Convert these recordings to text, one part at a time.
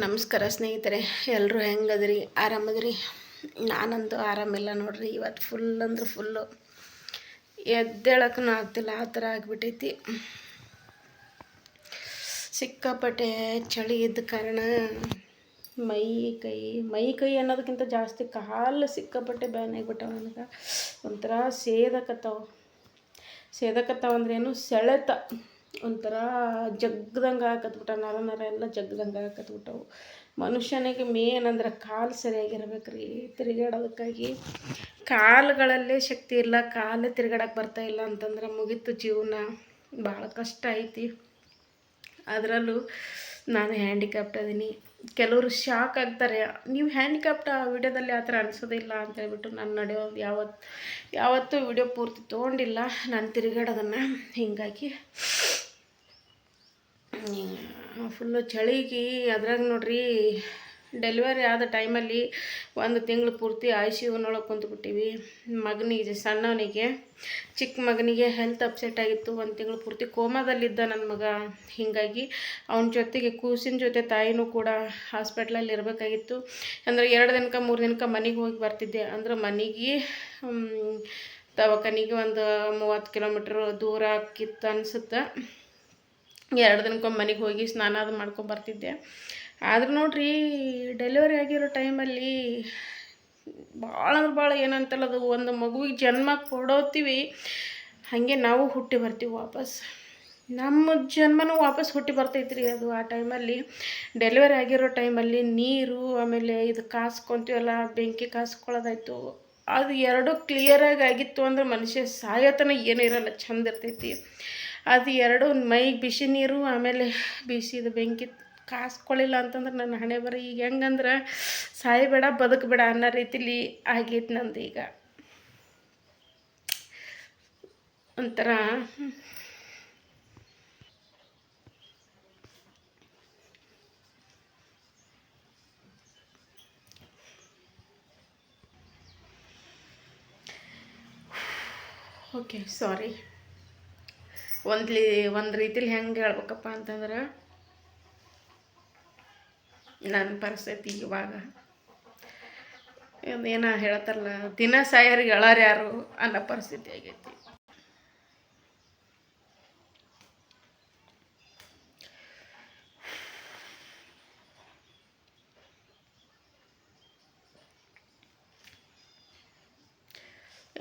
ನಮಸ್ಕಾರ ಸ್ನೇಹಿತರೆ ಎಲ್ಲರೂ ಹೆಂಗದ್ರಿ? ಆರಾಮದ್ರಿ? ನಾನಂತೂ ಆರಾಮಿಲ್ಲ ನೋಡ್ರಿ ಇವತ್ತು ಫುಲ್ ಅಂದ್ರೆ ಫುಲ್ಲು ಎದ್ದೇಳಕ್ಕೂ ಆಗ್ತಿಲ್ಲ, ಆ ಥರ ಆಗಿಬಿಟ್ಟೈತಿ ಸಿಕ್ಕಾಪಟ್ಟೆ ಚಳಿ ಇದ್ದ ಕಾರಣ ಮೈ ಕೈ ಮೈ ಕೈ ಅನ್ನೋದಕ್ಕಿಂತ ಜಾಸ್ತಿ ಕಾಲು ಸಿಕ್ಕಾಪಟ್ಟೆ ಬ್ಯಾನ್ ಆಗಿಬಿಟ್ಟವ ನನಗೆ. ಒಂಥರ ಸೇದಕತ್ತಾವ. ಸೇದಕತ್ತಾವ ಅಂದ್ರೇನು ಸೆಳೆತ. ಒಂಥರ ಜಗ್ದಂಗೆ ಹಾಕತ್ಬಿಟ್ಟ ನರ ನರ ಎಲ್ಲ ಜಗ್ದಂಗೆ ಹಾಕತ್ಬಿಟ್ಟವು ಮನುಷ್ಯನಿಗೆ ಮೇನ್ ಅಂದ್ರೆ ಕಾಲು ಸರಿಯಾಗಿರ್ಬೇಕು ರೀ ತಿರುಗಾಡೋದಕ್ಕಾಗಿ. ಕಾಲುಗಳಲ್ಲೇ ಶಕ್ತಿ ಇಲ್ಲ, ಕಾಲು ತಿರುಗಾಡಕ್ಕೆ ಬರ್ತಾ ಇಲ್ಲ ಅಂತಂದ್ರೆ ಮುಗೀತು ಜೀವನ. ಭಾಳ ಕಷ್ಟ ಐತಿ. ಅದರಲ್ಲೂ ನಾನು ಹ್ಯಾಂಡಿಕ್ಯಾಪ್ಟ್ ಅದೀನಿ. ಕೆಲವರು ಶಾಕ್ ಆಗ್ತಾರೆ, ನೀವು ಹ್ಯಾಂಡಿಕ್ಯಾಪ್ಟ್ ಆ ವಿಡಿಯೋದಲ್ಲಿ ಆ ಥರ ಅನಿಸೋದಿಲ್ಲ ಅಂತ ಹೇಳ್ಬಿಟ್ಟು ನಾನು ನಡೆಯೋದು ಯಾವತ್ತು ಯಾವತ್ತೂ ವಿಡಿಯೋ ಪೂರ್ತಿ ತೊಗೊಂಡಿಲ್ಲ. ನಾನು ತಿರುಗಾಡೋದನ್ನು ಹೀಗಾಗಿ ಫುಲ್ಲು ಚಳಿಗೆ ಅದ್ರಾಗ ನೋಡ್ರಿ ಡೆಲಿವರಿ ಆದ ಟೈಮಲ್ಲಿ ಒಂದು ತಿಂಗಳು ಪೂರ್ತಿ ಐ ಸಿ ಯುನೊಳಗೆ ಕುಂತ್ಬಿಟ್ಟಿವಿ ಮಗನಿಗೆ, ಸಣ್ಣವನಿಗೆ ಚಿಕ್ಕ ಮಗನಿಗೆ ಹೆಲ್ತ್ ಅಪ್ಸೆಟ್ ಆಗಿತ್ತು. ಒಂದು ತಿಂಗಳು ಪೂರ್ತಿ ಕೋಮಾದಲ್ಲಿದ್ದ ನನ್ನ ಮಗ. ಹೀಗಾಗಿ ಅವನ ಜೊತೆಗೆ ಕೂಸಿನ ಜೊತೆ ತಾಯಿನೂ ಕೂಡ ಹಾಸ್ಪಿಟ್ಲಲ್ಲಿ ಇರಬೇಕಾಗಿತ್ತು. ಅಂದರೆ ಎರಡು ದಿನಕ್ಕೆ, ಮೂರು ದಿನಕ್ಕೆ ಮನೆಗೆ ಹೋಗಿ ಬರ್ತಿದ್ದೆ. ಅಂದ್ರೆ ಮನೆಗೆ ದವಾಖಾನಿಗೆ ಒಂದು ಮೂವತ್ತು ಕಿಲೋಮೀಟ್ರ್ ದೂರ ಆಕಿತ್ತು ಅನಿಸುತ್ತೆ. ಎರಡು ದಿನಕ್ಕೊಮ್ಮೆ ಮನೆಗೆ ಹೋಗಿ ಸ್ನಾನ ಅದು ಮಾಡ್ಕೊಂಬರ್ತಿದ್ದೆ ಆದರೂ ನೋಡ್ರಿ ಡೆಲಿವರಿ ಆಗಿರೋ ಟೈಮಲ್ಲಿ ಭಾಳ ಅಂದ್ರೆ ಭಾಳ ಏನಂತಲ್ಲ ಅದು, ಒಂದು ಮಗುವಿಗೆ ಜನ್ಮ ಕೊಡೋತೀವಿ, ಹಾಗೆ ನಾವು ಹುಟ್ಟಿ ಬರ್ತೀವಿ ವಾಪಸ್. ನಮ್ಮ ಜನ್ಮನೂ ವಾಪಸ್ ಹುಟ್ಟಿ ಬರ್ತೈತ್ರಿ ಅದು ಆ ಟೈಮಲ್ಲಿ ಡೆಲಿವರಿ ಆಗಿರೋ ಟೈಮಲ್ಲಿ ನೀರು, ಆಮೇಲೆ ಇದು ಕಾಸ್ಕೊತೀವಲ್ಲ ಬೆಂಕಿ ಕಾಸ್ಕೊಳ್ಳೋದಾಯ್ತು. ಅದು ಎರಡು ಕ್ಲಿಯರಾಗಿ ಆಗಿತ್ತು ಅಂದ್ರೆ ಮನುಷ್ಯ ಸಾಯತನ ಏನೂ ಇರಲ್ಲ, ಚಂದ ಇರ್ತೈತಿ. ಅದು ಎರಡು ಮೈಗೆ ಬಿಸಿ ನೀರು, ಆಮೇಲೆ ಬಿಸಿದು ಬೆಂಕಿ ಕಾಸ್ಕೊಳ್ಳಿಲ್ಲ ಅಂತಂದ್ರೆ ನನ್ನ ಹಣೆ ಬರ ಈಗ ಹೆಂಗಂದ್ರೆ ಸಾಯಬೇಡ, ಬದುಕಬೇಡ ಅನ್ನೋ ರೀತಿಲಿ ಆಗೈತೆ ನಂದು ಈಗ. ಒಂಥರ ಓಕೆ ಸಾರಿ ಒಂದು ಒಂದು ರೀತಿಲಿ ಹೆಂಗೆ ಹೇಳ್ಬೇಕಪ್ಪ ಅಂತಂದ್ರೆ ನನ್ನ ಪರಿಸ್ಥಿತಿ ಇವಾಗ. ಏನೋ ಹೇಳ್ತಾರಲ್ಲ, ದಿನ ಸಾಯರಿಗೆ ಹೇಳಾರು ಯಾರು ಅನ್ನೋ ಪರಿಸ್ಥಿತಿ ಆಗೈತಿ.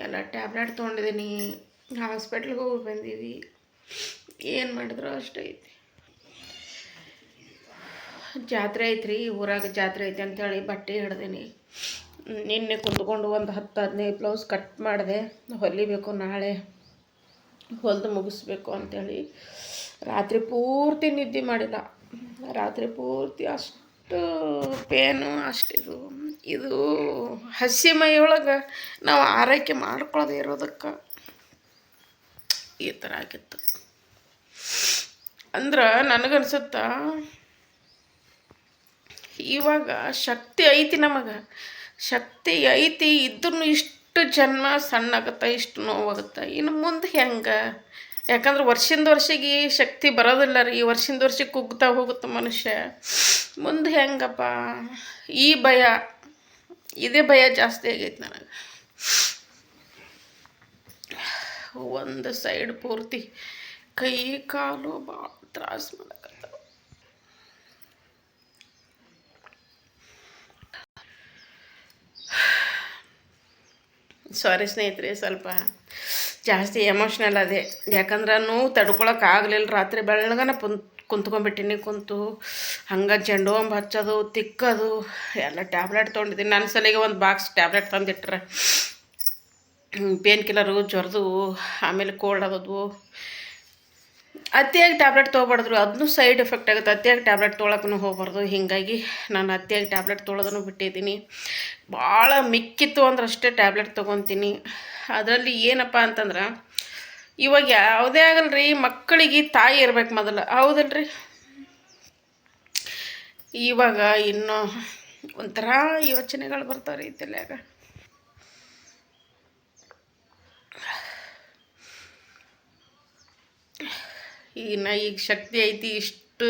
ಎಲ್ಲ ಟ್ಯಾಬ್ಲೆಟ್ ತೊಗೊಂಡಿದ್ದೀನಿ ಹಾಸ್ಪಿಟ್ಲಿಗೆ ಹೋಗಿ ಬಂದೀವಿ ಏನು ಮಾಡಿದ್ರು ಅಷ್ಟೇ ಐತಿ. ಜಾತ್ರೆ ಐತ್ರಿ, ಊರಾಗ ಜಾತ್ರೆ ಐತಿ ಅಂತೇಳಿ ಬಟ್ಟೆ ಹಿಡ್ದೀನಿ. ನಿನ್ನೆ ಕುಂತ್ಕೊಂಡು ಒಂದು ಹತ್ತು ಹದಿನೈದು ಬ್ಲೌಸ್ ಕಟ್ ಮಾಡಿದೆ, ಹೊಲಿಬೇಕು ನಾಳೆ, ಹೊಲಿದು ಮುಗಿಸ್ಬೇಕು ಅಂಥೇಳಿ ರಾತ್ರಿ ಪೂರ್ತಿ ನಿದ್ದೆ ಮಾಡಿಲ್ಲ. ರಾತ್ರಿ ಪೂರ್ತಿ ಅಷ್ಟು ಪೇನು ಅಷ್ಟಿದು ಇದು ಹಸಿ ಮೈಯೊಳಗೆ ನಾವು ಆರೈಕೆ ಮಾಡ್ಕೊಳ್ಳೋದೇ ಇರೋದಕ್ಕೆ. ಈ ಥರ ಆಗಿತ್ತು. ಅಂದ್ರೆ ನನಗನ್ಸುತ್ತಾ, ಇವಾಗ ಶಕ್ತಿ ಐತಿ ನಮಗೆ. ಶಕ್ತಿ ಐತಿ ಇದ್ರೂ ಇಷ್ಟು ಜನ್ಮ ಸಣ್ಣಾಗತ್ತೆ, ಇಷ್ಟು ನೋವಾಗುತ್ತೆ. ಇನ್ನು ಮುಂದೆ ಹೆಂಗೆ? ಯಾಕಂದ್ರೆ ವರ್ಷಿಂದ ವರ್ಷಿಗೆ ಶಕ್ತಿ ಬರೋದಿಲ್ಲ ರೀ. ಈ ವರ್ಷಿಂದ ವರ್ಷಕ್ಕೆ ಕುಗ್ತಾ ಹೋಗುತ್ತೆ ಮನುಷ್ಯ. ಮುಂದೆ ಹೆಂಗಪ್ಪ? ಈ ಭಯ, ಇದೇ ಭಯ ಜಾಸ್ತಿ ಆಗೈತೆ ನನಗೆ. ಒಂದು ಸೈಡ್ ಪೂರ್ತಿ ಕೈ ಕಾಲು ಭಾಳ ತ್ರಾಸ ಮಾಡಕತ್ತವ. ಸಾರಿ ಸ್ನೇಹಿತರೆ, ಸ್ವಲ್ಪ ಜಾಸ್ತಿ ಎಮೋಷ್ನಲ್ ಅದೇ. ಯಾಕಂದ್ರೆ ನೋವು ತಡ್ಕೊಳಕ್ಕೆ ಆಗಲಿಲ್ಲ ರಾತ್ರಿ ಬೆಳಗನ ಕುಂತ್ಕೊಂಡ್ಬಿಟ್ಟಿನಿ. ಕುಂತು ಹಂಗೆ ಚೆಂಡು ಅಂಬ ಹಚ್ಚೋದು, ತಿಕ್ಕೋದು, ಎಲ್ಲ ಟ್ಯಾಬ್ಲೆಟ್ ತೊಗೊಂಡಿದ್ದೀನಿ ನನ್ನ ಸಲಿಗೆ ಒಂದು ಬಾಕ್ಸ್ ಟ್ಯಾಬ್ಲೆಟ್ ತಂದಿಟ್ರೆ. ಪೇನ್ ಕಿಲ್ಲರು ಜ್ವರದು ಆಮೇಲೆ ಕೋಲ್ಡ್ ಆದವು ಅತಿಯಾಗಿ ಟ್ಯಾಬ್ಲೆಟ್ ತೊಗೊಬಾರ್ದು ಅದನ್ನು ಸೈಡ್ ಎಫೆಕ್ಟ್ ಆಗುತ್ತೆ. ಅತಿಯಾಗಿ ಟ್ಯಾಬ್ಲೆಟ್ ತೊಗೊಳಕ್ಕೂ ಹೋಗ್ಬಾರ್ದು. ಹೀಗಾಗಿ ನಾನು ಅತಿಯಾಗಿ ಟ್ಯಾಬ್ಲೆಟ್ ತೊಗೊಳೋದನ್ನು ಬಿಟ್ಟಿದ್ದೀನಿ. ಭಾಳ ಮಿಕ್ಕಿತ್ತು ಅಂದ್ರೆ ಅಷ್ಟೇ ಟ್ಯಾಬ್ಲೆಟ್ ತೊಗೊತೀನಿ. ಅದರಲ್ಲಿ ಏನಪ್ಪ ಅಂತಂದ್ರೆ, ಇವಾಗ ಯಾವುದೇ ಆಗಲ್ರಿ, ಮಕ್ಕಳಿಗೆ ತಾಯಿ ಇರ್ಬೇಕು ಮೊದಲು. ಹೌದಲ್ರಿ? ಇವಾಗ ಇನ್ನೂ ಒಂಥರ ಯೋಚನೆಗಳು ಬರ್ತಾವೆ ರೀ ತಲೆಯಾಗ. ಈಗ ನಾ ಈಗ ಶಕ್ತಿ ಐತಿ ಇಷ್ಟು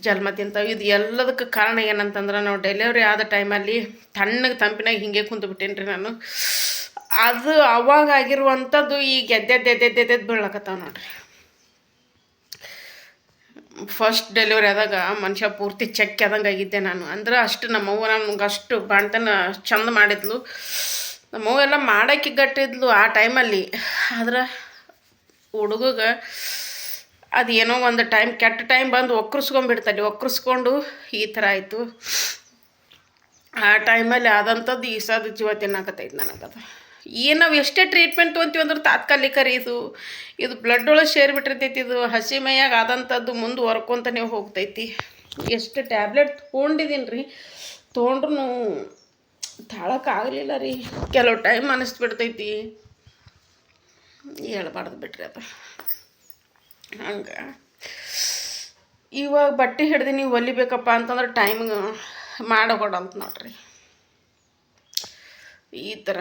ಜನ್ಮ ತಿಂತಾವೆ. ಇದು ಎಲ್ಲದಕ್ಕೆ ಕಾರಣ ಏನಂತಂದ್ರೆ ನಾವು ಡೆಲಿವರಿ ಆದ ಟೈಮಲ್ಲಿ ತಣ್ಣಗೆ ತಂಪಿನಾಗ ಹಿಂಗೆ ಕುಂತು ಬಿಟ್ಟೇನಿ ರೀ ನಾನು. ಅದು ಅವಾಗ ಆಗಿರುವಂಥದ್ದು ಈಗ ಎದ್ದೆದ್ದೆದ್ದೆದ್ದೆದ್ದು ಎದ್ದೆದ್ದು ಎದ್ದೆದ್ದು ಬೀಳಕತ್ತಾವ ನೋಡ್ರಿ. ಫಸ್ಟ್ ಡೆಲಿವರಿ ಆದಾಗ ಮನುಷ್ಯ ಪೂರ್ತಿ ಚೆಕ್ ಆದಂಗೆ ಆಗಿದ್ದೆ ನಾನು. ಅಂದ್ರೆ ಅಷ್ಟು ನಮ್ಮವ್ವ ನಮ್ಗೆ ಅಷ್ಟು ಬಾಣ್ತನ ಚಂದ ಮಾಡಿದ್ಲು. ನಮ್ಮವ್ವ ಎಲ್ಲ ಮಾಡೋಕ್ಕೆ ಗಟ್ಟಿದ್ಲು ಆ ಟೈಮಲ್ಲಿ ಆದ್ರೆ ಹುಡುಗಗ ಅದು ಏನೋ ಒಂದು ಟೈಮ್ ಕೆಟ್ಟ ಟೈಮ್ ಬಂದು ಒಕ್ಕರ್ಸ್ಕೊಂಡ್ಬಿಡ್ತಲ್ಲಿ, ಒಕ್ಕರ್ಸ್ಕೊಂಡು ಈ ಥರ ಆಯಿತು. ಆ ಟೈಮಲ್ಲಿ ಆದಂಥದ್ದು ಈ ಸದ ಜೀವ ತಿನ್ನಕತ್ತೈತೆ ನನಗದು. ಏನು ನಾವು ಎಷ್ಟೇ ಟ್ರೀಟ್ಮೆಂಟ್ ತೊಗೊಂತೀವಿ ಅಂದ್ರೆ ತಾತ್ಕಾಲಿಕ ರೀ ಇದು. ಇದು ಬ್ಲಡ್ ಒಳಗೆ ಸೇರಿಬಿಟ್ಟಿರ್ತೈತಿ ಇದು. ಹಸಿ ಮೈಯಾಗ ಆದಂಥದ್ದು ಮುಂದೆ ಹೊರ್ಕೊಂತಾನೆ ಹೋಗ್ತೈತಿ. ಎಷ್ಟು ಟ್ಯಾಬ್ಲೆಟ್ ತೊಗೊಂಡಿದ್ದೀನಿ ರೀ. ತೊಗೊಂಡ್ರು ತಾಳಕ್ಕಾಗಲಿಲ್ಲ ರೀ. ಕೆಲವು ಟೈಮ್ ಅನ್ನಿಸ್ಬಿಡ್ತೈತಿ ಹೇಳ್ಬಾರ್ದು ಬಿಟ್ರಿ ಅದು. ಹಂಗೆ. ಇವಾಗ ಬಟ್ಟೆ ಹಿಡ್ದು ನೀವು ಹೊಲಿಬೇಕಪ್ಪ ಅಂತಂದ್ರೆ ಟೈಮ್ ಮಾಡಕೊಡಂತ ನೋಡ್ರಿ. ಈ ಥರ